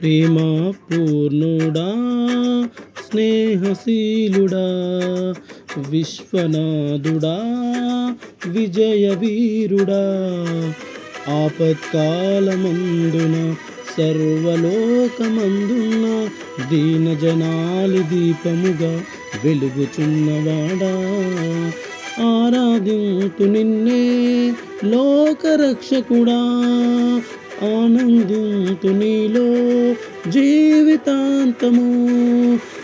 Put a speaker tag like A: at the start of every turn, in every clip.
A: ప్రేమ పూర్ణుడా స్నేహశీలుడా విశ్వనాథుడా విజయ వీరుడా ఆపత్కాలమందున సర్వలోకమందున్న దీనజనాలి దీపముగా వెలుగుచున్నవాడా. ఆరాధింతు నిన్నే లోకరక్షకుడా ఆనందింతు నీలో జీవితాంతము.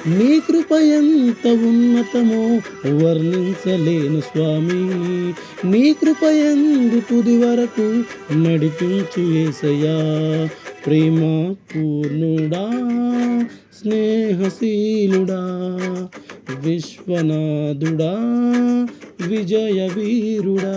A: నీ కృప ఎంత ఉన్నతమో వర్ణించలేను స్వామి. నీ కృప ఎందు తుది వరకు నడిపించు ఏసయ్యా. ప్రేమ పూర్ణుడా స్నేహశీలుడా విశ్వనాథుడా విజయ వీరుడా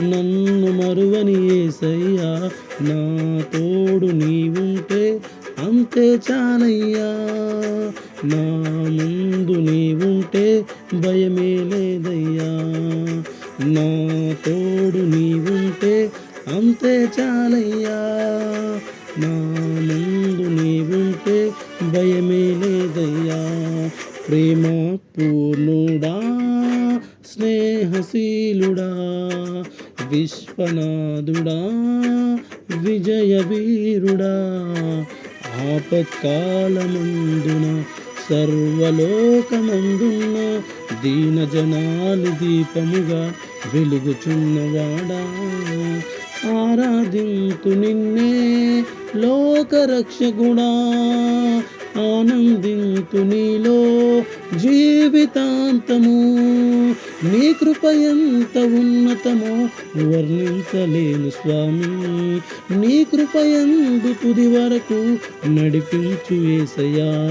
A: నన్ను మరువని ఏసయ్యా నా తోడు నీవుంటే అంతే చాలయ్యా. నా ముందు నీవుంటే భయమే లేదయ్యా. నా తోడు నీవుంటే అంతే చాలయ్యా. నా ముందు నీవుంటే భయమే లేదయ్యా. ప్రేమ పూర్ణుడా స్నేహశీలుడా. విశ్వనాథుడా విజయ వీరుడా ఆపత్కాలమందున సర్వలోకమందున్న దీన జనాలు దీపముగా వెలుగుచున్నవాడా. ఆరాధింతు నిన్నే లోకరక్షకుడా. ఆనందింతు నీలో జీవితాంతము. నీ కృప ఎంత ఉన్నతమో వర్ణించలేను స్వామి. నీ కృప ఎందు తుది వరకు నడిపించు ఏసయ్యా.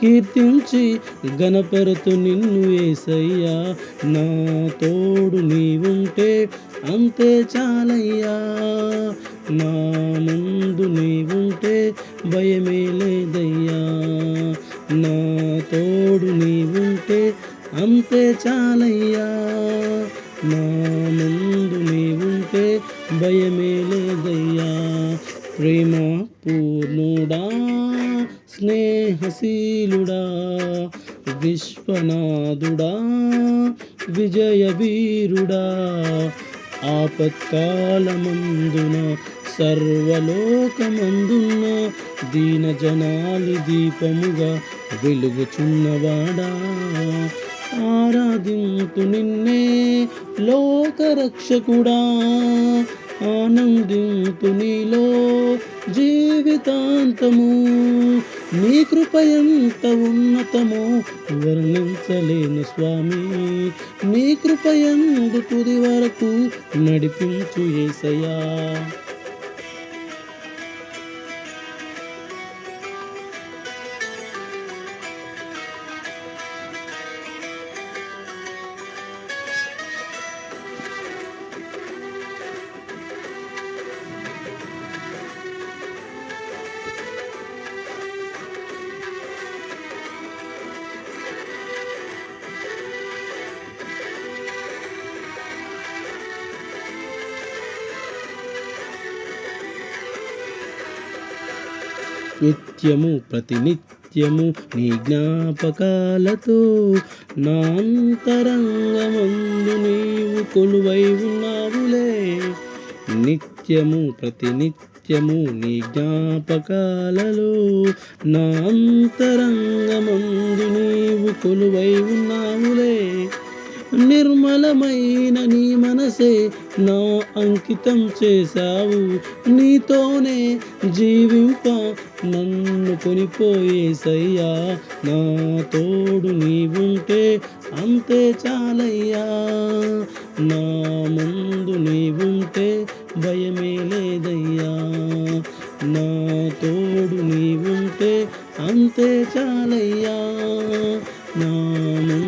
A: కీర్తించి గణపరతు నిన్ను ఏసయ్యా. నా తోడు నీవుంటే అంతే చాలయ్యా. నా ముందు నీవుంటే భయమే లేదయ్యా. నా తోడు నీవుంటే అంతే చాలయ్యా. నా ముందు నీవుంటే భయమే లేదయ్యా. ప్రేమ పూర్ణుడా. స్నేహశీలుడా విశ్వనాథుడా విజయ వీరుడా ఆపత్కాలమందున సర్వలోకమందున్న దీన జనాలి దీపముగా వెలుగుచున్నవాడా. ఆరాధింతు నిన్నే లోకరక్షకుడా. ఆనందింపు నీలో జీవితాంతము. నీ కృప ఎంత వర్ణించలేను స్వామి. నీ కృప ఎందు తుది వరకు నడిపించు ఏసయా నిత్యము ప్రతినిత్యము నీ జ్ఞాపకాలతో నా అంతరంగమందు నీవు కొలువై ఉన్నావులే. నిత్యము ప్రతినిత్యము నీ జ్ఞాపకాలలో నా అంతరంగమందు నీవు కొలువై ఉన్నావులే. నిర్మలమైన నీ మనసే నా అంకితం చేశావు. నీతోనే జీవింప నన్ను కొనిపోయేసయ్యా. నా తోడు నీవుంటే అంతే చాలయ్యా. నా ముందు నీవుంటే భయమే లేదయ్యా. నా తోడు నీవుంటే అంతే చాలయ్యా. నా ముందు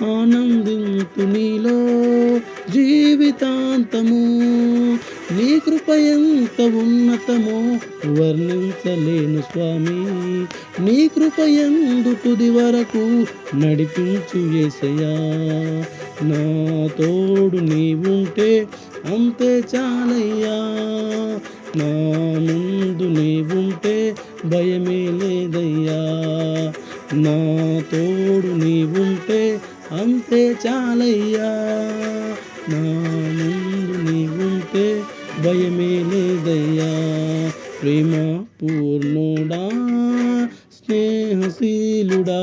A: ఆనందింపు నీలో జీవితాంతము. నీ కృప ఎంత ఉన్నతమో వర్ణించలేను స్వామి. నీ కృప ఎందు తుది వరకు నడిపించు ఏసయ్యా. నా తోడు నీవుంటే అంతే చాలయ్యా. నా ముందు నీవుంటే భయమే లేదయ్యా. నా తోడు నీవుంటే అంతే చాలయ్యా. నా ముందు నీవుంటే భయమే లేదయ్యా. ప్రేమ పూర్ణుడా స్నేహశీలుడా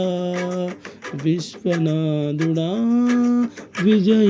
A: విశ్వనాథుడా విజయ వీరుడా